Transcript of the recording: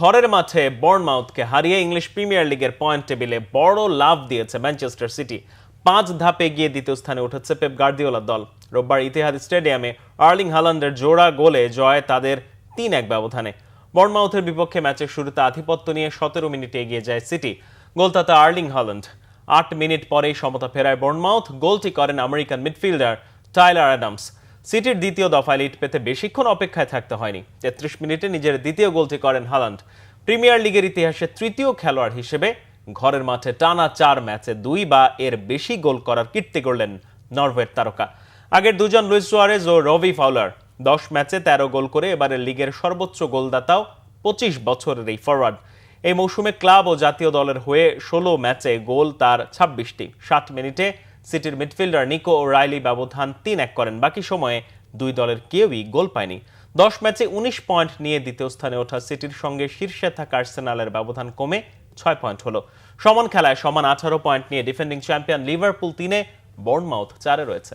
ঘরের মাঠে বর্নমাউথকে হারিয়ে ইংলিশ প্রিমিয়ার লিগের পয়েন্ট টেবিলে বড় লাভ দিয়েছে ম্যানচেস্টার সিটি। পাঁচ ধাপে গিয়ে দ্বিতীয় স্থানে উঠেছে পেপ গার্দিওলার দল। রোববার ইতিহাদ স্টেডিয়ামে আর্লিং হালান্ডের জোড়া গোলে জয় তাদের তিন এক ব্যবধানে। বর্নমাউথের বিপক্ষে ম্যাচের শুরুতে আধিপত্য নিয়ে সতেরো মিনিটে এগিয়ে যায় সিটি। গোলদাতা আর্লিং হালান্ড। আট মিনিট পরেই সমতা ফেরায় বর্নমাউথ। গোলটি করেন আমেরিকান মিডফিল্ডার টাইলার অ্যাডামস। সিটির দ্বিতীয় দফায় লিড পেতে বেশিক্ষণ অপেক্ষায় থাকতে হয়নি। তেত্রিশ মিনিটে নিজের দ্বিতীয় গোলটি করেন হালান্ড। প্রিমিয়ার লিগের ইতিহাসে তৃতীয় খেলোয়াড় হিসেবে ঘরের মাঠে টানা চার ম্যাচে দুই বা এর বেশি গোল করার কীর্তি করলেন নরওয়ের তারকা। আগের দুজন লুইস সুয়ারেজ ও রবি ফাউলার। দশ ম্যাচে তেরো গোল করে এবারের লিগের সর্বোচ্চ গোলদাতাও পঁচিশ বছরের এই ফরওয়ার্ড এই মৌসুমে ক্লাব ও জাতীয় দলের হয়ে ষোলো ম্যাচে গোল তার ছাব্বিশটি। ষাট মিনিটে সিটির মিডফিল্ডার নিকো ও রাইলি ব্যবধান তিন এক করেন। বাকি সময়ে দুই দলের কেউই গোল পায়নি। দশ ম্যাচে উনিশ পয়েন্ট নিয়ে দ্বিতীয় স্থানে ওঠা সিটির সঙ্গে শীর্ষে থাকা আর্সেনালের ব্যবধান কমে ছয় পয়েন্ট হলো। সমান খেলায় সমান আঠারো পয়েন্ট নিয়ে ডিফেন্ডিং চ্যাম্পিয়ন লিভারপুল তিনে বর্নমাউথ চারে রয়েছে।